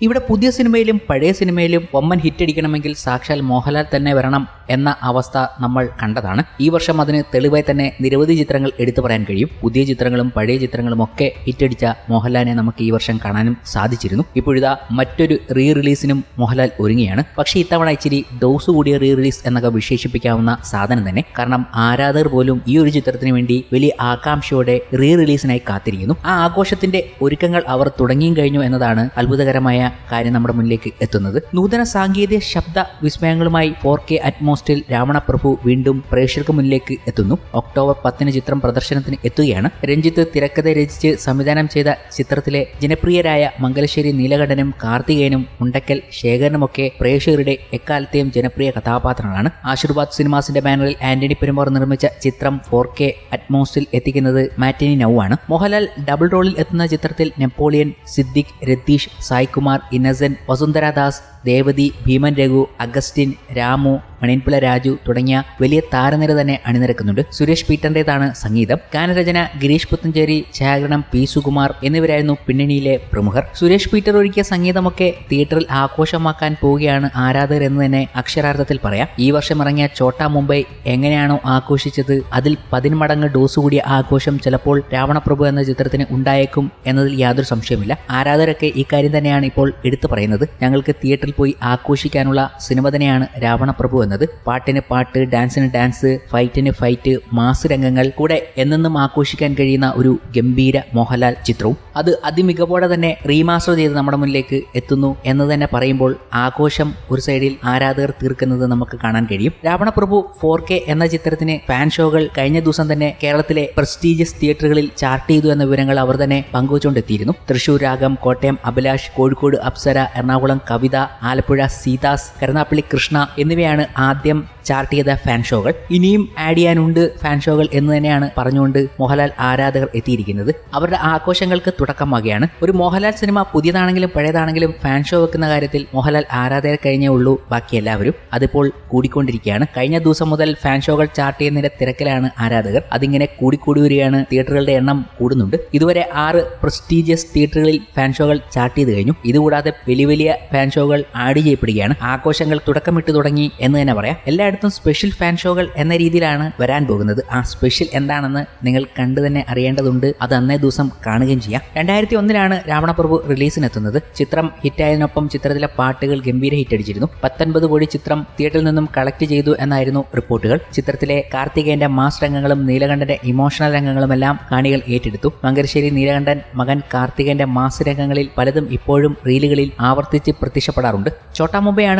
ഇവിടെ പുതിയ സിനിമയിലും പഴയ സിനിമയിലും ഒമ്മൻ ഹിറ്റടിക്കണമെങ്കിൽ സാക്ഷാൽ മോഹൻലാൽ തന്നെ വരണം എന്ന അവസ്ഥ നമ്മൾ കണ്ടതാണ്. ഈ വർഷം അതിന് തെളിവായി തന്നെ നിരവധി ചിത്രങ്ങൾ എടുത്തു പറയാൻ കഴിയും. പുതിയ ചിത്രങ്ങളും പഴയ ചിത്രങ്ങളും ഒക്കെ ഹിറ്റടിച്ച മോഹൻലാലിനെ നമുക്ക് ഈ വർഷം കാണാനും സാധിച്ചിരുന്നു. ഇപ്പോഴിതാ മറ്റൊരു റീ റിലീസിനും മോഹൻലാൽ ഒരുങ്ങിയാണ് പക്ഷേ ഇത്തവണ ഇച്ചിരി ഡോസ് കൂടിയ റീ റിലീസ് എന്നൊക്കെ വിശേഷിപ്പിക്കാവുന്ന സാധനം തന്നെ. കാരണം ആരാധകർ പോലും ഈ ഒരു ചിത്രത്തിന് വേണ്ടി വലിയ ആകാംക്ഷയോടെ റീ റിലീസിനായി കാത്തിരിക്കുന്നു. ആ ആഘോഷത്തിന്റെ ഒരുക്കങ്ങൾ അവർ തുടങ്ങിയും കഴിഞ്ഞു എന്നതാണ് അത്ഭുതകരമായ കാര്യം നമ്മുടെ മുന്നിലേക്ക് എത്തുന്നത്. നൂതന സാങ്കേതിക ശബ്ദ വിസ്മയങ്ങളുമായി ഫോർ കെ അറ്റ്മോസ്റ്റിൽ രാവണപ്രഭു വീണ്ടും പ്രേക്ഷകർക്ക് മുന്നിലേക്ക് എത്തുന്നു. ഒക്ടോബർ പത്തിന് ചിത്രം പ്രദർശനത്തിന് എത്തുകയാണ്. രഞ്ജിത്ത് തിരക്കഥ രചിച്ച് സംവിധാനം ചെയ്ത ചിത്രത്തിലെ ജനപ്രിയരായ മംഗലശ്ശേരി നീലകണ്ഠനും കാർത്തികേയനും ഉണ്ടക്കൽ ശേഖരനുമൊക്കെ പ്രേക്ഷകരുടെ എക്കാലത്തെയും ജനപ്രിയ കഥാപാത്രങ്ങളാണ്. ആശീർവാദ് സിനിമാസിന്റെ ബാനറിൽ ആന്റണി പെരുമാർ നിർമ്മിച്ച ചിത്രം ഫോർ കെ അറ്റ്മോസ്റ്റിൽ എത്തിക്കുന്നത് മാറ്റിനി നൌ ആണ് മോഹൻലാൽ ഡബിൾ റോളിൽ എത്തുന്ന ചിത്രത്തിൽ Napoleon Siddique Ratheesh Saikumar Innocent Vasundhara Das Devathi Bheeman Raghu Augustine Ramu Maniyanpilla Raju തുടങ്ങിയ വലിയ താരനിര തന്നെ അണിനിരക്കുന്നുണ്ട്. സുരേഷ് പീറ്ററിന്റേതാണ് സംഗീതം. ഗാനരചന ഗിരീഷ് പുത്തഞ്ചേരി ഛായാഗ്രഹണം പി സുകുമാർ എന്നിവരായിരുന്നു പിന്നണിയിലെ പ്രമുഖർ. സുരേഷ് പീറ്റർ ഒരുക്കിയ സംഗീതമൊക്കെ തിയേറ്ററിൽ ആഘോഷമാക്കാൻ പോവുകയാണ് ആരാധകർ എന്ന് തന്നെ അക്ഷരാർത്ഥത്തിൽ പറയാം. ഈ വർഷം ഇറങ്ങിയ ചോട്ടാ മുംബൈ എങ്ങനെയാണോ ആഘോഷിച്ചത് അതിൽ പതിന്മടങ്ങ് ഡോസ് കൂടിയ ആഘോഷം ചിലപ്പോൾ രാവണപ്രഭു എന്ന ചിത്രത്തിന് ഉണ്ടായേക്കും എന്നതിൽ യാതൊരു സംശയമില്ല ആരാധകരൊക്കെ ഇക്കാര്യം കാര്യം തന്നെയാണ് ഇപ്പോൾ എടുത്തു പറയുന്നത്. ഞങ്ങൾക്ക് തിയേറ്ററിൽ പോയി ആഘോഷിക്കാനുള്ള സിനിമ തന്നെയാണ് രാവണപ്രഭു എന്നത്. പാട്ടിന് പാട്ട് ഡാൻസിന് ഡാൻസ് ഫൈറ്റിന് ഫൈറ്റ് മാസ് രംഗങ്ങൾ കൂടെ എന്നെന്നും ആഘോഷിക്കാൻ കഴിയുന്ന ഒരു ഗംഭീര മോഹൻലാൽ ചിത്രവും. അത് അതിമികവോടെ തന്നെ റീമാസ്റ്റർ ചെയ്ത് നമ്മുടെ മുന്നിലേക്ക് എത്തുന്നു എന്ന് തന്നെ പറയുമ്പോൾ ആഘോഷം ഒരു സൈഡിൽ ആരാധകർ തീർക്കുന്നത് നമുക്ക് കാണാൻ കഴിയും. രാവണപ്രഭു ഫോർ കെ എന്ന ചിത്രത്തിന് ഫാൻ ഷോകൾ കഴിഞ്ഞ ദിവസം തന്നെ കേരളത്തിലെ പ്രസ്റ്റീജിയസ് തിയേറ്ററുകളിൽ ചാർട്ട് ചെയ്തു എന്ന വിവരങ്ങൾ അവർ തന്നെ പങ്കുവച്ചുകൊണ്ടെത്തിയിരുന്നു. തൃശൂർ രാഗം കോട്ടയം അഭിലാഷ് കോഴിക്കോട് അപ്സര എറണാകുളം കവിത ആലപ്പുഴ സീതാസ് കരുനാപ്പള്ളി കൃഷ്ണ എന്നിവയാണ് ആദ്യം ചാർട്ട് ചെയ്ത ഫാൻ ഷോകൾ ഇനിയും ആഡ് ചെയ്യാനുണ്ട് ഫാൻ ഷോകൾ എന്ന് തന്നെയാണ് പറഞ്ഞുകൊണ്ട് മോഹൻലാൽ ആരാധകർ എത്തിയിരിക്കുന്നത്. അവരുടെ ആഘോഷങ്ങൾക്ക് തുടക്കമാകുകയാണ് ഒരു മോഹൻലാൽ സിനിമ പുതിയതാണെങ്കിലും പഴയതാണെങ്കിലും ഫാൻ ഷോ വെക്കുന്ന കാര്യത്തിൽ മോഹൻലാൽ ആരാധകർ കഴിഞ്ഞേ ഉള്ളൂ ബാക്കി എല്ലാവരും. അതിപ്പോൾ കൂടിക്കൊണ്ടിരിക്കുകയാണ്. കഴിഞ്ഞ ദിവസം മുതൽ ഫാൻ ഷോകൾ ചാർട്ട് ചെയ്യുന്നതിന്റെ തിരക്കിലാണ് ആരാധകർ. അതിങ്ങനെ കൂടിക്കൂടി വരികയാണ്. തിയേറ്ററുകളുടെ എണ്ണം കൂടുന്നുണ്ട്. ഇതുവരെ ആറ് പ്രസ്റ്റീജിയസ് തിയേറ്ററുകളിൽ ഫാൻ ഷോകൾ ചാർട്ട് ചെയ്ത് കഴിഞ്ഞു. ഇതുകൂടാതെ വലിയ വലിയ ഫാൻ ഷോകൾ ആഡ് ചെയ്യപ്പെടുകയാണ്. ആഘോഷങ്ങൾ തുടക്കമിട്ട് തുടങ്ങി എന്ന് തന്നെ പറയാം. എല്ലായിടത്തും സ്പെഷ്യൽ ഫാൻ ഷോകൾ എന്ന രീതിയിലാണ് വരാൻ പോകുന്നത്. ആ സ്പെഷ്യൽ എന്താണെന്ന് നിങ്ങൾ കണ്ടു തന്നെ അറിയേണ്ടതുണ്ട്. അത് അന്നേ ദിവസം കാണുകയും ചെയ്യാം. രണ്ടായിരത്തി ഒന്നിലാണ് രാവണപ്രഭു റിലീസിനെത്തുന്നത് ചിത്രം ഹിറ്റായതിനൊപ്പം ചിത്രത്തിലെ പാട്ടുകൾ ഗംഭീര ഹിറ്റ് അടിച്ചിരുന്നു. പത്തൊൻപത് കോടി ചിത്രം തിയേറ്ററിൽ നിന്നും കളക്ട് ചെയ്തു എന്നായിരുന്നു റിപ്പോർട്ടുകൾ. ചിത്രത്തിലെ കാർത്തികേന്റെ മാസ് രംഗങ്ങളും നീലകണ്ഠന്റെ ഇമോഷണൽ രംഗങ്ങളും എല്ലാം കാണികൾ ഏറ്റെടുത്തു. മങ്കരശ്ശേരി നീലകണ്ഠൻ മകൻ കാർത്തികേന്റെ മാസ് രംഗങ്ങളിൽ പലതും ഇപ്പോഴും റീലുകളിൽ ആവർത്തിച്ച് പ്രത്യക്ഷപ്പെടാറുണ്ട്. ചോട്ടാ മുംബൈയാണ്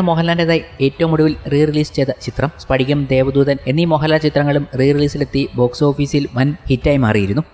ഏറ്റവും ഒടുവിൽ റീ റിലീസ് ചെയ്ത ചിത്രം. സ്ഫടികം ദേവദൂതൻ എന്നീ മോഹൻലാൽ ചിത്രങ്ങളും റീ റിലീസിലെത്തി ബോക്സ് ഓഫീസിൽ വൻ ഹിറ്റായി മാറിയിരുന്നു.